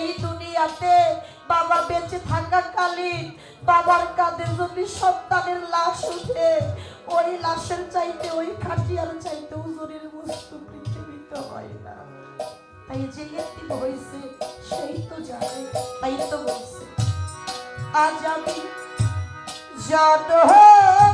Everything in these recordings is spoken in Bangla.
এই দুনিয়াতে বাবা বেঁচে থাকাকালীন বাবার কাঁধে যদি সন্তানের লাশ উঠে ওই লাশের চাইতে, ওই খাটিয়ার চাইতে উজুরের বস্তু পৃথিবীতে হয় না। তাই যে এতিম হয়েছে, সেই তো জানে, তাই তো বলছে আজ আমি জনমে এতি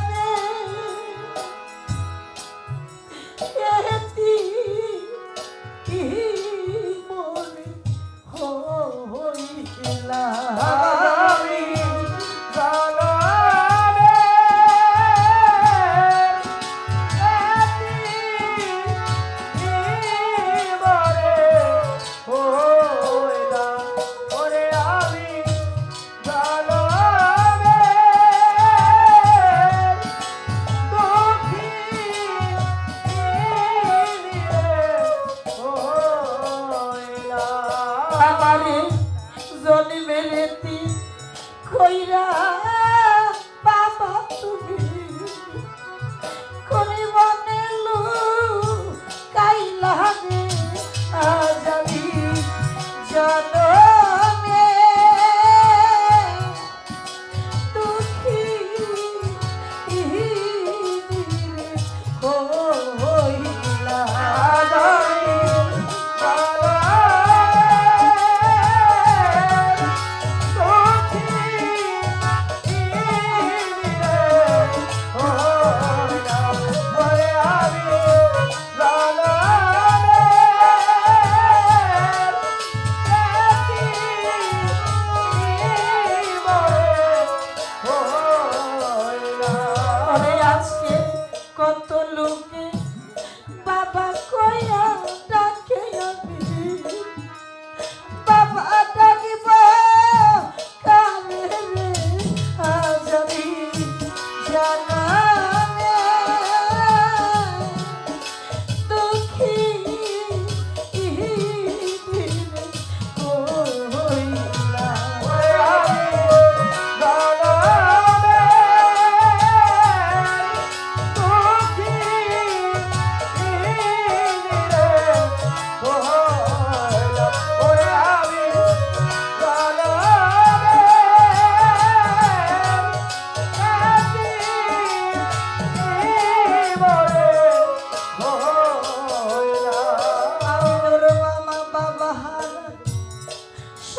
আমারে জন্মের কইরা বাবা তুমি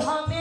how many